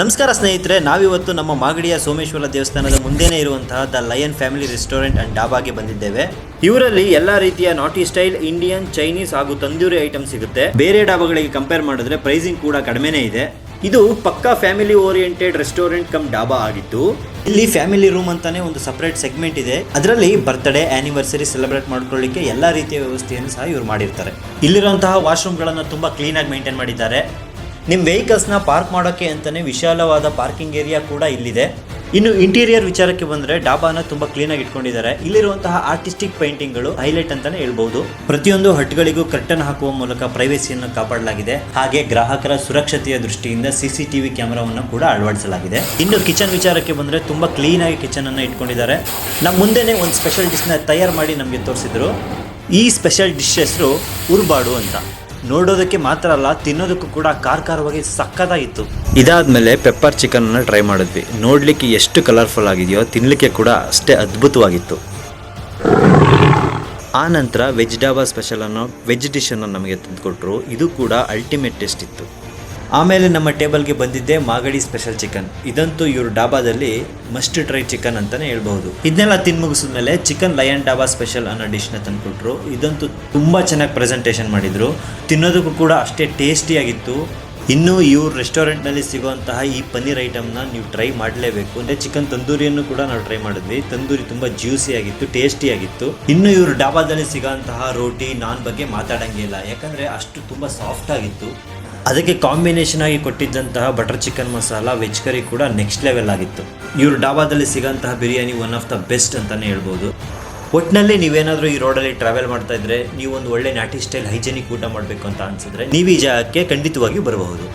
ನಮಸ್ಕಾರ ಸ್ನೇಹಿತರೆ, ನಾವಿವತ್ತು ನಮ್ಮ ಮಾಗಡಿಯ ಸೋಮೇಶ್ವರ ದೇವಸ್ಥಾನದ ಮುಂದೆನೇ ಇರುವಂತಹ the lion family restaurant and ಡಾಬಾಗೆ ಬಂದಿದ್ದೇವೆ. ಇವರಲ್ಲಿ ಎಲ್ಲಾ ರೀತಿಯ ನಾಟಿ ಸ್ಟೈಲ್ ಇಂಡಿಯನ್ ಚೈನೀಸ್ ಹಾಗೂ ತಂದೂರಿ ಐಟಮ್ ಸಿಗುತ್ತೆ. ಬೇರೆ ಡಾಬಾಗಳಿಗೆ ಕಂಪೇರ್ ಮಾಡಿದ್ರೆ ಪ್ರೈಸಿಂಗ್ ಕೂಡ ಕಡಿಮೆನೇ ಇದೆ. ಇದು ಪಕ್ಕಾ family oriented restaurant cum dhaba ಆಗಿದ್ದು, ಇಲ್ಲಿ ಫ್ಯಾಮಿಲಿ ರೂಮ್ ಅಂತಾನೆ ಒಂದು ಸಪರೇಟ್ ಸೆಗ್ಮೆಂಟ್ ಇದೆ. ಅದರಲ್ಲಿ ಬರ್ತ್ಡೇ ಆನಿವರ್ಸರಿ ಸೆಲೆಬ್ರೇಟ್ ಮಾಡ್ಕೊಳ್ಳಿಕ್ಕೆ ಎಲ್ಲಾ ರೀತಿಯ ವ್ಯವಸ್ಥೆಯನ್ನು ಸಹ ಇವರು ಮಾಡಿರ್ತಾರೆ. ಇಲ್ಲಿರುವಂತಹ ವಾಶ್ರೂಮ್ಗಳನ್ನು ತುಂಬಾ ಕ್ಲೀನ್ ಆಗಿ ಮೇಂಟೈನ್ ಮಾಡಿದ್ದಾರೆ. ನಿಮ್ಮ ವೆಹಿಕಲ್ಸ್ನ ಪಾರ್ಕ್ ಮಾಡೋಕ್ಕೆ ಅಂತಲೇ ವಿಶಾಲವಾದ ಪಾರ್ಕಿಂಗ್ ಏರಿಯಾ ಕೂಡ ಇಲ್ಲಿದೆ. ಇನ್ನು ಇಂಟೀರಿಯರ್ ವಿಚಾರಕ್ಕೆ ಬಂದರೆ ಡಾಬಾನ ತುಂಬ ಕ್ಲೀನಾಗಿ ಇಟ್ಕೊಂಡಿದ್ದಾರೆ. ಇಲ್ಲಿರುವಂತಹ ಆರ್ಟಿಸ್ಟಿಕ್ ಪೇಂಟಿಂಗ್ಗಳು ಹೈಲೈಟ್ ಅಂತಲೇ ಹೇಳ್ಬೋದು. ಪ್ರತಿಯೊಂದು ಹಟ್ಗಳಿಗೂ ಕರ್ಟನ್ ಹಾಕುವ ಮೂಲಕ ಪ್ರೈವೇಸಿಯನ್ನು ಕಾಪಾಡಲಾಗಿದೆ. ಹಾಗೆ ಗ್ರಾಹಕರ ಸುರಕ್ಷತೆಯ ದೃಷ್ಟಿಯಿಂದ ಸಿಸಿ ಟಿವಿ ಕ್ಯಾಮರಾವನ್ನು ಕೂಡ ಅಳವಡಿಸಲಾಗಿದೆ. ಇನ್ನು ಕಿಚನ್ ವಿಚಾರಕ್ಕೆ ಬಂದರೆ ತುಂಬ ಕ್ಲೀನಾಗಿ ಕಿಚನ್ ಅನ್ನು ಇಟ್ಕೊಂಡಿದ್ದಾರೆ. ನಮ್ಮ ಮುಂದೆನೇ ಒಂದು ಸ್ಪೆಷಲ್ ಡಿಶ್ನ ತಯಾರು ಮಾಡಿ ನಮಗೆ ತೋರಿಸಿದ್ರು. ಈ ಸ್ಪೆಷಲ್ ಡಿಶ್ ಹೆಸರು ಉರ್ಬಾಡು ಅಂತ. ನೋಡೋದಕ್ಕೆ ಮಾತ್ರ ಅಲ್ಲ, ತಿನ್ನೋದಕ್ಕೂ ಕೂಡ ಖಾರವಾಗಿ ಸಕ್ಕದಾಗಿತ್ತು. ಇದಾದ್ಮೇಲೆ ಪೆಪ್ಪರ್ ಚಿಕನ್ ಅನ್ನ ಟ್ರೈ ಮಾಡಿದ್ವಿ. ನೋಡ್ಲಿಕ್ಕೆ ಎಷ್ಟು ಕಲರ್ಫುಲ್ ಆಗಿದೆಯೋ, ತಿನ್ಲಿಕ್ಕೆ ಕೂಡ ಅಷ್ಟೇ ಅದ್ಭುತವಾಗಿತ್ತು. ಆ ನಂತರ ವೆಜ್ ಡಾಬಾ ಸ್ಪೆಷಲ್ ಅನ್ನೋ ವೆಜ್ ಡಿಶ್ ಅನ್ನು ನಮಗೆ ತಂದುಕೊಟ್ರು. ಇದು ಕೂಡ ಅಲ್ಟಿಮೇಟ್ ಟೇಸ್ಟ್ ಇತ್ತು. ಆಮೇಲೆ ನಮ್ಮ ಟೇಬಲ್ಗೆ ಬಂದಿದ್ದೆ ಮಾಗಡಿ ಸ್ಪೆಷಲ್ ಚಿಕನ್. ಇದಂತೂ ಇವ್ರ ಡಾಬಾದಲ್ಲಿ ಮಸ್ಟ್ ಟ್ರೈ ಚಿಕನ್ ಅಂತಾನೆ ಹೇಳ್ಬಹುದು. ಇದನ್ನೆಲ್ಲ ತಿಂದು ಮುಗಿಸಿದ್ಮೇಲೆ ಚಿಕನ್ ಲಯನ್ ಡಾಬಾ ಸ್ಪೆಷಲ್ ಅನ್ನೋ ಡಿಶ್ನ ತಂದುಕೊಟ್ರು. ಇದಂತೂ ತುಂಬಾ ಚೆನ್ನಾಗಿ ಪ್ರೆಸೆಂಟೇಷನ್ ಮಾಡಿದ್ರು. ತಿನ್ನೋದಕ್ಕೂ ಕೂಡ ಅಷ್ಟೇ ಟೇಸ್ಟಿಯಾಗಿತ್ತು. ಇನ್ನು ಇವ್ರ ರೆಸ್ಟೋರೆಂಟ್ನಲ್ಲಿ ಸಿಗುವಂತಹ ಈ ಪನ್ನೀರ್ ಐಟಮ್ನ ನೀವು ಟ್ರೈ ಮಾಡಲೇಬೇಕು. ಅಂದರೆ ಚಿಕನ್ ತಂದೂರಿಯನ್ನು ಕೂಡ ನಾವು ಟ್ರೈ ಮಾಡಿದ್ವಿ. ತಂದೂರಿ ತುಂಬ ಜ್ಯೂಸಿ ಆಗಿತ್ತು ಟೇಸ್ಟಿ ಆಗಿತ್ತು ಇನ್ನು ಇವ್ರ ಡಾಬಾದಲ್ಲಿ ಸಿಗುವಂತಹ ರೋಟಿ ನಾನ್ ಬಗ್ಗೆ ಮಾತಾಡಂಗಿಲ್ಲ. ಯಾಕಂದರೆ ಅಷ್ಟು ತುಂಬ ಸಾಫ್ಟ್ ಆಗಿತ್ತು. ಅದಕ್ಕೆ ಕಾಂಬಿನೇಷನ್ ಆಗಿ ಕೊಟ್ಟಿದ್ದಂತಹ butter chicken masala veg curry ಕೂಡ ನೆಕ್ಸ್ಟ್ ಲೆವೆಲ್ ಆಗಿತ್ತು. ಇವರು ಡಾಬಾದಲ್ಲಿ ಸಿಗೋಂತಹ biryani one of the best ಅಂತಲೇ ಹೇಳ್ಬೋದು. ಒಟ್ಟಿನಲ್ಲಿ ನೀವೇನಾದರೂ ಈ ರೋಡಲ್ಲಿ ಟ್ರಾವೆಲ್ ಮಾಡ್ತಾ ಇದ್ರೆ ನೀವು ಒಂದು ಒಳ್ಳೆ ನಾಟಿ ಸ್ಟೈಲ್ ಹೈಜೆನಿಕ್ ಊಟ ಮಾಡಬೇಕು ಅಂತ ಅನ್ಸಿದ್ರೆ ನೀವು ಈ ಜಾಗಕ್ಕೆ ಖಂಡಿತವಾಗಿ ಬರಬಹುದು.